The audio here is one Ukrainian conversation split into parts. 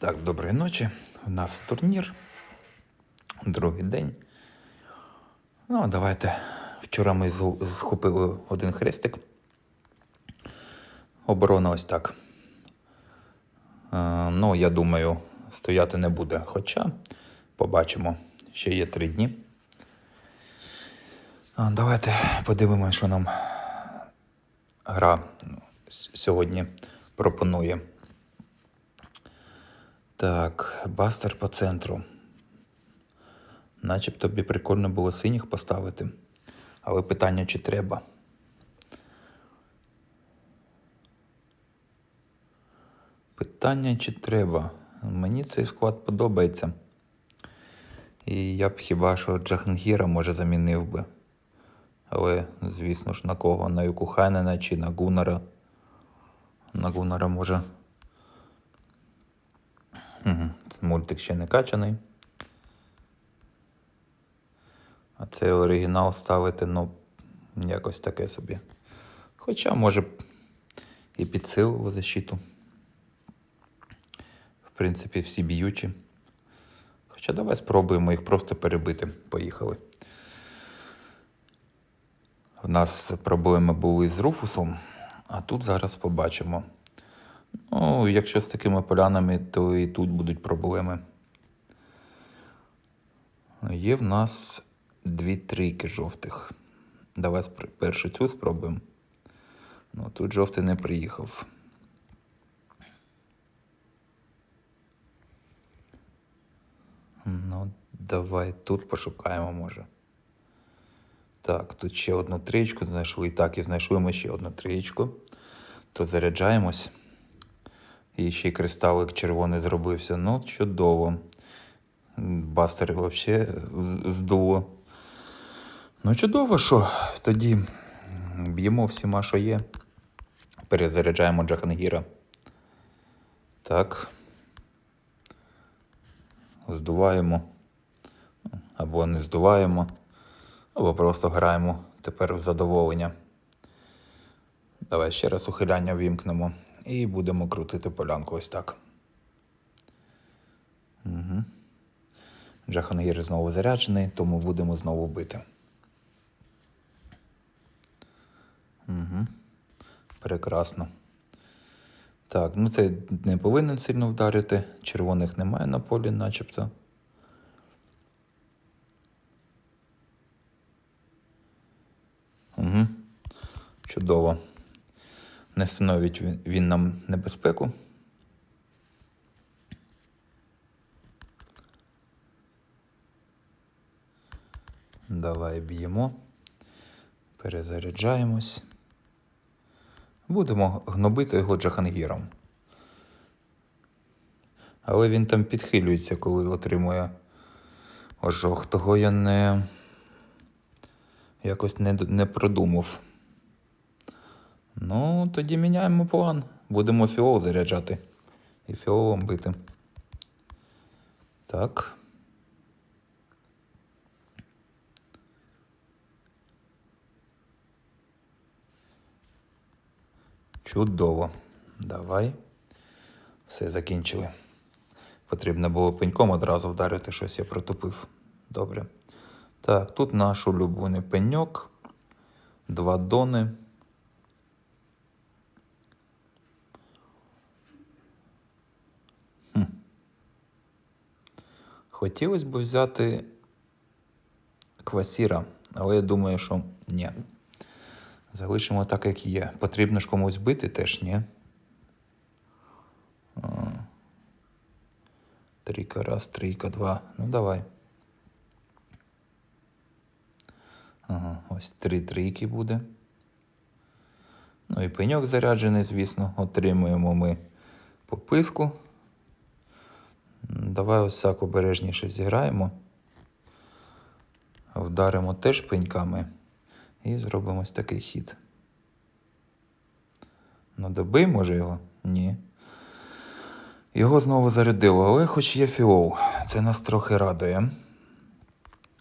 Так, доброї ночі. У нас турнір. Другий день. Ну, давайте. Вчора ми схопили один хрестик. Оборона ось так. Е, ну, я думаю, стояти не буде. Хоча побачимо, ще є три дні. А, Давайте подивимося, що нам гра сьогодні пропонує. Так, бастер по центру. Начебто б прикольно було синіх поставити. Але питання, чи треба. Питання, чи треба. Мені цей склад подобається. І я б хіба що Джахангіра може замінив би. Але, звісно ж, на кого? На Юкухайнена чи на Гунара. На Гунара може. Угу. Мультик ще не качаний. А цей оригінал ставити, ну, якось таке собі. Хоча, може, і підсилило защиту. В принципі, всі б'ючі. Хоча давай спробуємо їх просто перебити. Поїхали. У нас проблеми були з Руфусом, а тут зараз побачимо. Ну, якщо з такими полянами, то і тут будуть проблеми. Є в нас дві трійки жовтих. Давай першу цю спробуємо. Ну, тут жовтий не приїхав. Ну, давай тут пошукаємо, може. Так, тут ще одну трієчку знайшли. Так, і знайшли ми ще одну трієчку. То заряджаємось. І ще й кристалик червоний зробився. Ну, чудово. Бастер взагалі здуло. Ну, чудово, що тоді б'ємо всіма, що є. Перезаряджаємо Джахангіра. Так. Здуваємо. Або не здуваємо. Або просто граємо тепер в задоволення. Давай ще раз ухиляння вімкнемо. І будемо крутити полянку ось так. Угу. Джахангір знову заряджений, тому будемо знову бити. Угу. Прекрасно. Так, ну це не повинен сильно вдарити. Червоних немає на полі, начебто. Угу. Чудово. Не становить він, нам небезпеку. Давай б'ємо. Перезаряджаємось. Будемо гнобити його Джахангіром. Але він там підхилюється, коли отримує ожог. Того я не якось не, не продумав. Ну, тоді міняємо план. Будемо фіол заряджати. І фіолом бити. Так. Чудово. Давай. Все закінчили. Потрібно було пеньком одразу вдарити, щось я протупив. Добре. Так, тут наш улюблений пеньок. Два дони. Хм. Хотілося б взяти квасіра, але я думаю, що ні. Залишимо так, як є. Потрібно ж комусь бити теж, ні. Трійка раз, трійка, два. Ну давай. Ага, ось три трійки буде. Ну і пеньок заряджений, звісно, отримуємо ми пописку. Давай ось так обережніше зіграємо. Вдаримо теж пеньками і зробимо ось такий хід. Ну, добий, може його? Ні. Його знову зарядило, але хоч є фіол. Це нас трохи радує.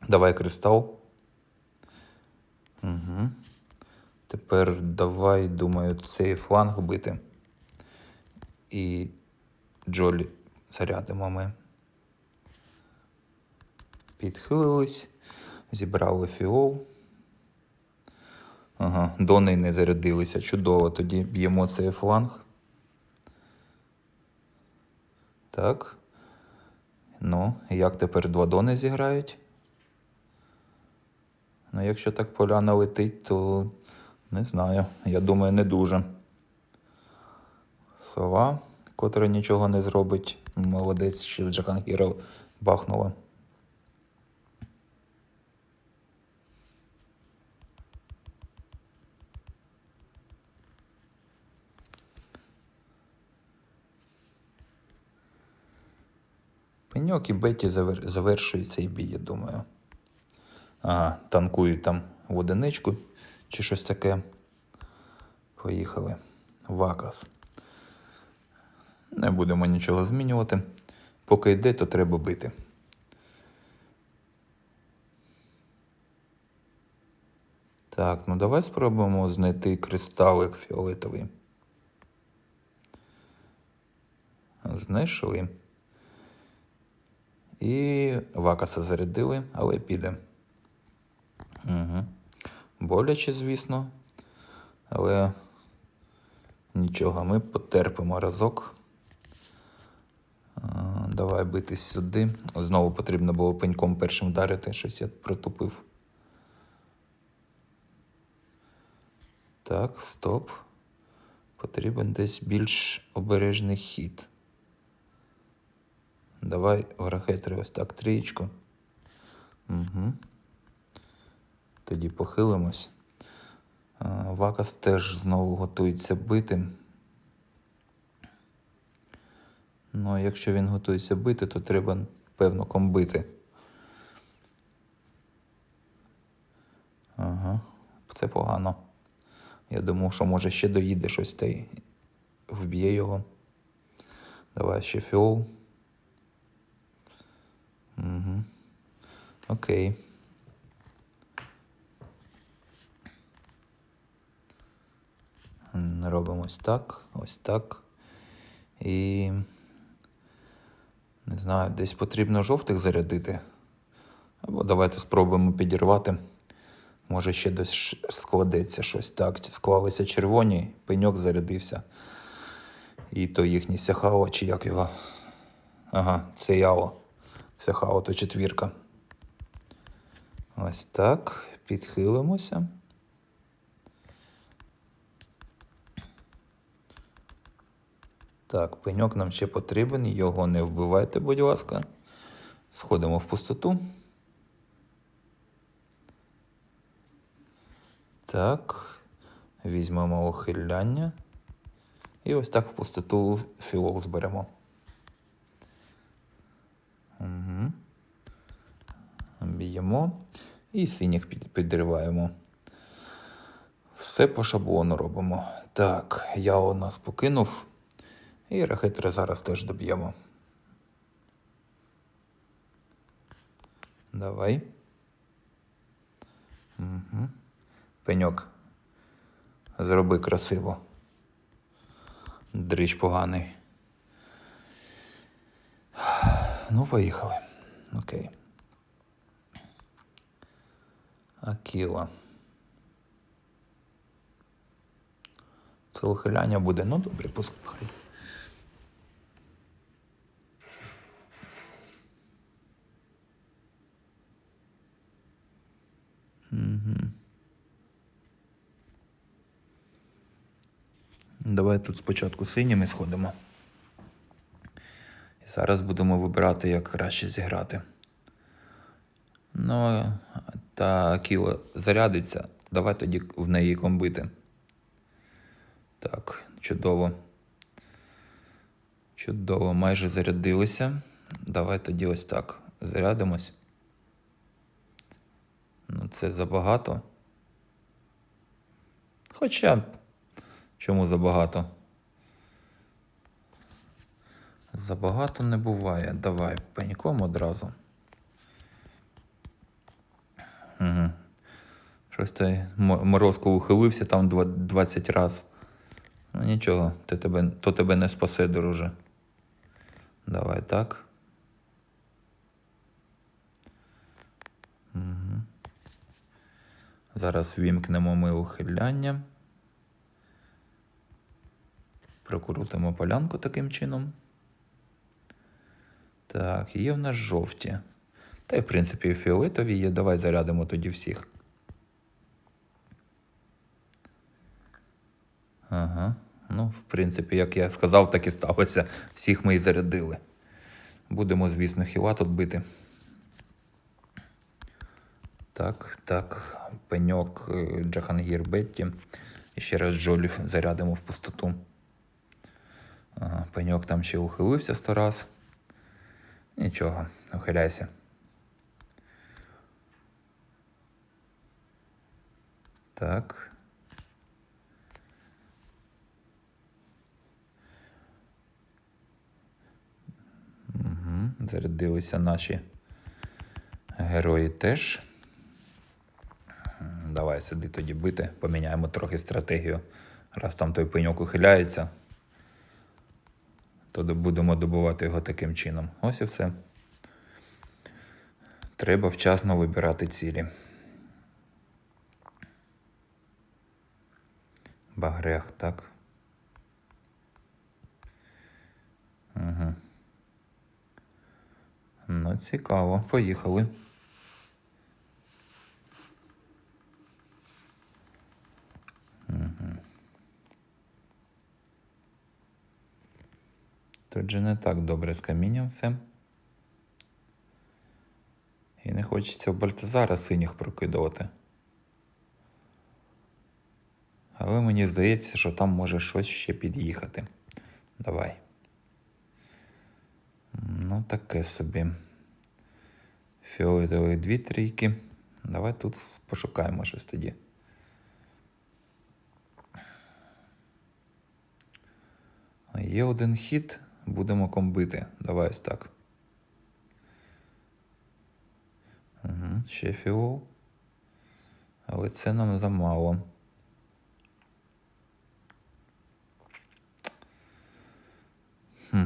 Давай кристал. Угу. Тепер давай, думаю, цей фланг бити. І Джолі зарядимо ми. Підхилились, зібрали фіол. Ага, дони не зарядилися. Чудово. Тоді б'ємо цей фланг. Так. Ну, як тепер два дони зіграють? Ну, якщо так поляна летить, то не знаю. Я думаю, не дуже. Сова, котра нічого не зробить. Молодець, що Джахангіра бахнула. Пеньок і завер... завершують цей бій, я думаю. Ага, танкують там в одиничку чи щось таке. Поїхали. Вакас. Не будемо нічого змінювати. Поки йде, то треба бити. Так, ну давай спробуємо знайти кристалик фіолетовий. Знайшли. І вакаса зарядили, але піде. Угу. Боляче, звісно. Але нічого, ми потерпимо разок. Давай битись сюди. Знову потрібно було пеньком першим вдарити, щось я протупив. Так, стоп. Потрібен десь більш обережний хід. Давай в ракетри ось так трієчку. Угу. Тоді похилимось. Вакас теж знову готується бити. Ну, а якщо він готується бити, то треба, певно, комбити. Ага, це погано. Я думав, що може ще доїде щось та й вб'є його. Давай ще фіол. Угу. Окей. Робимо ось так, ось так. І. Не знаю, десь потрібно жовтих зарядити. Або давайте спробуємо підірвати. Може, ще десь складеться щось так. Склалися червоні, пеньок зарядився. І то їхній сяхао, чи як його. Ага, це яо. Сяхао то четвірка. Ось так. Підхилимося. Так, пеньок нам ще потрібен, його не вбивайте, будь ласка. Сходимо в пустоту. Так, візьмемо ухиляння. І ось так в пустоту філол зберемо. Угу. Б'ємо і синіх підриваємо. Все по шаблону робимо. Так, я у нас покинув. І рахетри зараз теж доб'ємо. Давай. Угу. Пеньок. Зроби красиво. Дріч поганий. Ну, поїхали. Окей. Акіла. Це ухиляння буде. Ну, добре, пускай. Давай тут спочатку синіми сходимо. І зараз будемо вибирати, як краще зіграти. Ну, та Кіла зарядиться. Давай тоді в неї комбити. Так, чудово. Чудово, майже зарядилися. Давай тоді ось так. Зарядимось. Ну, це забагато. Хоча. Чому забагато? Забагато не буває. Давай пеньком одразу. Угу. Щось той Морозко ухилився там 20 раз. Ну нічого, ти тебе, то тебе не спасе, друже. Давай так. Зараз вімкнемо ми ухиляння. Прокрутимо полянку таким чином. Так, є в нас жовті. Та й, в принципі, фіолетові є. Давай зарядимо тоді всіх. Ага. Ну, в принципі, як я сказав, так і сталося. Всіх ми і зарядили. Будемо, звісно, хіла тут бити. Так, так. Пеньок е, Джахангір Бетті. І ще раз Джолі зарядимо в пустоту. Пеньок там ще ухилився сто раз. Нічого, ухиляйся. Так. Угу. Зарядилися наші герої теж. Давай сюди тоді бити, поміняємо трохи стратегію. Раз там той пеньок ухиляється, то будемо добувати його таким чином. Ось і все. Треба вчасно вибирати цілі. Багрех, так. Угу. Ну, цікаво. Поїхали. Тут же не так добре з камінням все. І не хочеться в Бальтазара синіх прокидувати. Але мені здається, що там може щось ще під'їхати. Давай. Ну, таке собі. Фіолетових дві трійки. Давай тут пошукаємо щось тоді. Є один хід, будемо комбити. Давай ось так. Угу, ще фіол. Але це нам замало. Хм.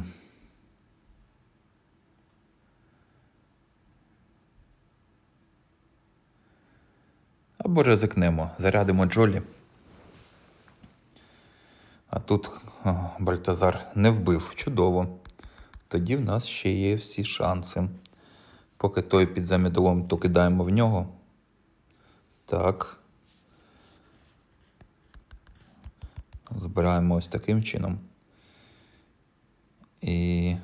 Або ризикнемо, зарядимо Джолі. А тут Бальтазар не вбив. Чудово. Тоді в нас ще є всі шанси. Поки той під замідлом, то кидаємо в нього. Так. Збираємо ось таким чином. І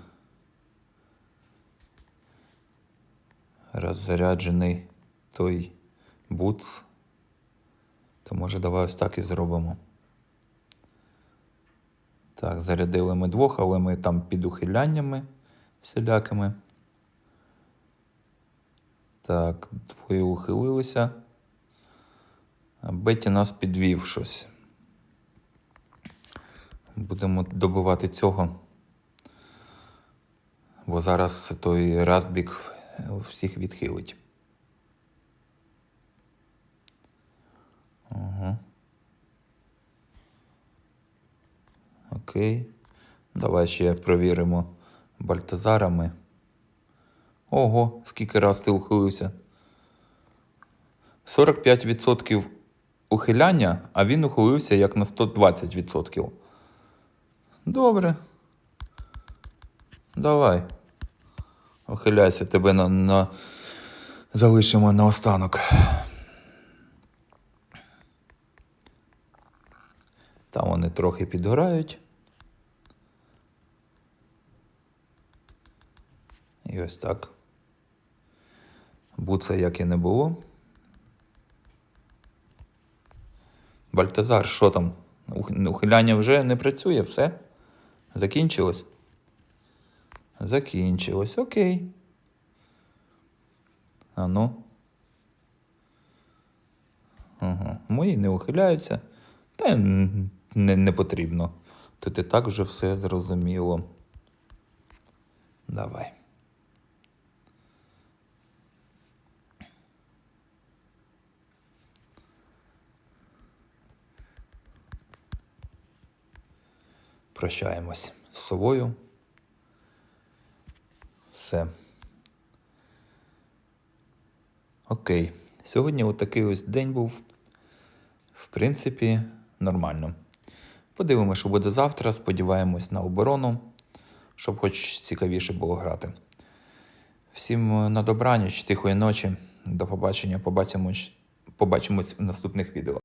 роззаряджений той буц. То може давай ось так і зробимо. Так, зарядили ми двох, але ми там під ухиляннями всілякими. Так, двоє ухилилися. Беті нас підвів щось. Будемо добивати цього. Бо зараз той Разбік всіх відхилить. Ага. Окей. Давай ще провіримо Бальтазарами. Ого, скільки раз ти ухилився. 45% ухиляння, а він ухилився як на 120%. Добре. Давай. Ухиляйся, тебе на, на... залишимо на останок. Там вони трохи підгорають. І ось так. Буца як і не було. Бальтазар, що там? Ухиляння вже не працює, все? Закінчилось? Закінчилось, окей. А ну. Ага. Мої не ухиляються. Та не, не потрібно. Тут і так вже все зрозуміло. Давай. Прощаємось з совою. Все. Окей. Сьогодні отакий ось день був. В принципі, нормально. Подивимося, що буде завтра. Сподіваємось на оборону, щоб хоч цікавіше було грати. Всім е, на добраніч, тихої ночі. До побачення. Побачимось, побачимось в наступних відео.